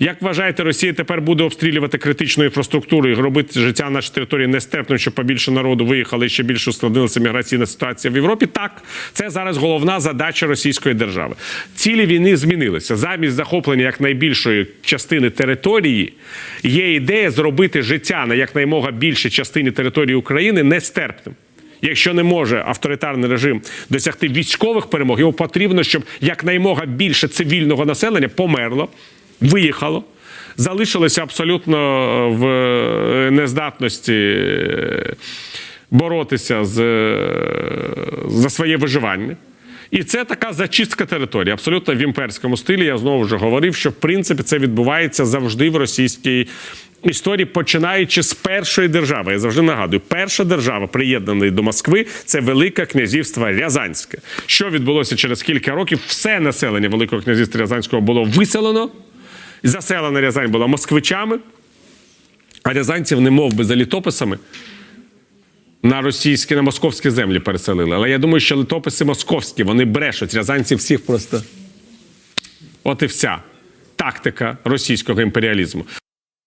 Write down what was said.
Як вважаєте, Росія тепер буде обстрілювати критичну інфраструктуру і робити життя на нашій території нестерпним, щоб побільше народу виїхали і ще більше ускладнилася міграційна ситуація в Європі? Так, це зараз головна задача російської держави. Цілі війни змінилися. Замість захоплення якнайбільшої частини території є ідея зробити життя на якнаймога більшій частині території України нестерпним. Якщо не може авторитарний режим досягти військових перемог, йому потрібно, щоб якнаймога більше цивільного населення померло, виїхало, залишилося абсолютно в е, нездатності е, боротися з, е, за своє виживання. І це така зачистка території, абсолютно в імперському стилі. Я знову вже говорив, що в принципі це відбувається завжди в російській історії, починаючи з першої держави. Я завжди нагадую, перша держава, приєднана до Москви, це Велике князівство Рязанське. Що відбулося через кілька років? Все населення Великого князівства Рязанського було виселено. Заселена Рязань була москвичами, а рязанців, не мов би за літописами, на російські, на московські землі переселили. Але я думаю, що літописи московські, вони брешуть. Рязанці всіх просто. От і вся тактика російського імперіалізму.